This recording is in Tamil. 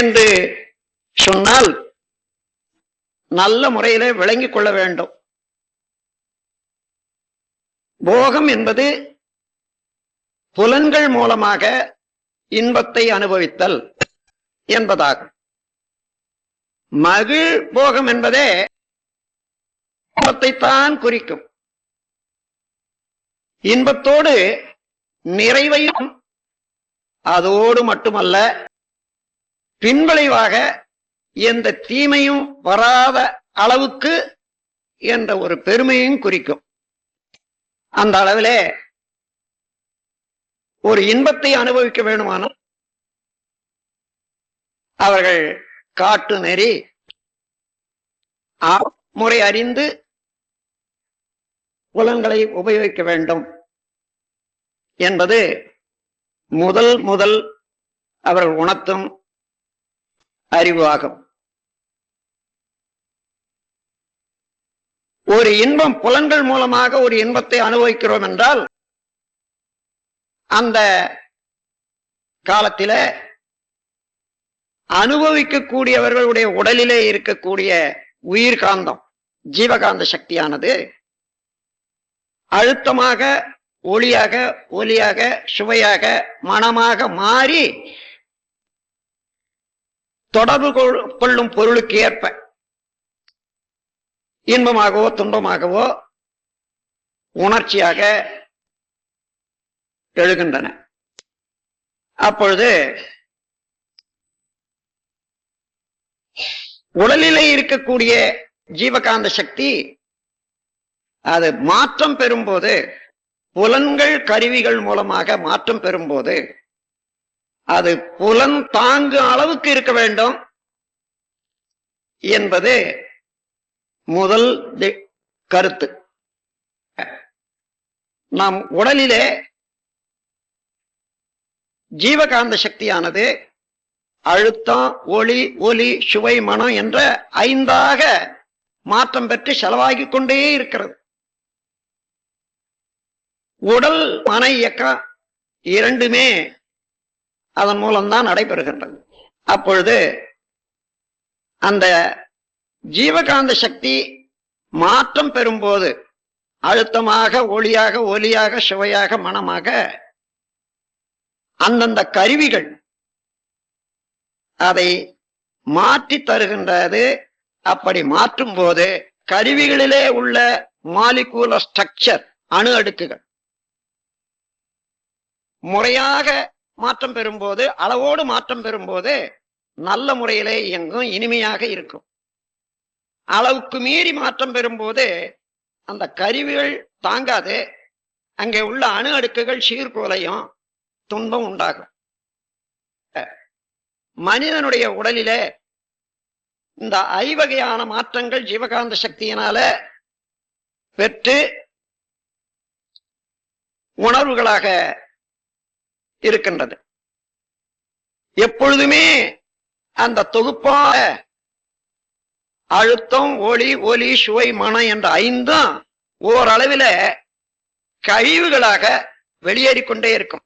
என்று சொன்னால் நல்ல முறையிலே விளங்கிக் கொள்ள வேண்டும். போகம் என்பது புலன்கள் மூலமாக இன்பத்தை அனுபவித்தல் என்பதாகும். மகிழ் போகம் என்பதே இன்பத்தை தான் குறிக்கும். இன்பத்தோடு நிறைவையும் அதோடு மட்டுமல்ல பின்விளைவாக எந்த தீமையும் வராத அளவுக்கு என்ற ஒரு பெருமையும் குறிக்கும். அந்த அளவிலே ஒரு இன்பத்தை அனுபவிக்க வேணுமானால் அவர்கள் காட்டு நெறி ஆ- முறை அறிந்து புலன்களை உபயோகிக்க வேண்டும் என்பது முதல் முதல் அவர்கள் உணர்த்தும் அறிவு ஆகும் ஒரு இன்பம் புலன்கள் மூலமாக ஒரு இன்பத்தை அனுபவிக்கிறோம் என்றால் அந்த காலத்தில அனுபவிக்கக்கூடியவர்களுடைய உடலிலே இருக்கக்கூடிய உயிர் காந்தம் ஜீவகாந்த சக்தியானது அழுத்தமாக ஒளியாக ஒலியாக சுவையாக மனமாக மாறி தொடர்பு கொள்- கொள்ளும் பொருளுக்கு ஏற்ப இன்பமாகவோ துன்பமாகவோ உணர்ச்சியாக எழுகின்றன. அப்பொழுது உடலிலே இருக்கக்கூடிய ஜீவகாந்த சக்தி அது மாற்றம் பெறும்போது புலன்கள் கருவிகள் மூலமாக மாற்றம் பெறும்போது அது புலன் தாங்கு அளவுக்கு இருக்க வேண்டும் என்பது முதல் கருத்து. நம் உடலிலே ஜீவகாந்த சக்தியானது அழுத்தம் ஒளி ஒலி சுவை மனம் என்ற ஐந்தாக மாற்றம் பெற்று செலவாகி கொண்டே இருக்கிறது. உடல் மன இயக்கம் இரண்டுமே அதன் மூலம்தான் நடைபெறுகின்றது. அப்பொழுது அந்த ஜீவகாந்த சக்தி மாற்றம் பெறும்போது அழுத்தமாக ஒளியாக ஒலியாக சுவையாக மனமாக அந்தந்த கருவிகள் அதை மாற்றி தருகின்றது. அப்படி மாற்றும் போது கருவிகளிலே உள்ள மாலிகூல ஸ்ட்ரக்சர் அணு அடுக்குகள் முறையாக மாற்றம் பெறும்போது அளவோடு மாற்றம் பெறும்போது நல்ல முறையிலே இயங்கும் இனிமையாக இருக்கும். அளவுக்கு மீறி மாற்றம் பெறும்போது அந்த கருவிகள் தாங்காது. அங்கே உள்ள அணு அடுக்குகள் சீர்குலையும் துன்பம் உண்டாகும். மனிதனுடைய உடலிலே இந்த ஐவகையான மாற்றங்கள் ஜீவகாந்த சக்தியினால பெற்று உணர்வுகளாக இருக்கின்றது. எப்பொழுதுமே அந்த தொகுப்பாக அழுத்தம் ஒளி ஒலி சுவை மனம் என்ற ஐந்தும் ஓரளவில கழிவுகளாக வெளியேறிக்கொண்டே இருக்கும்.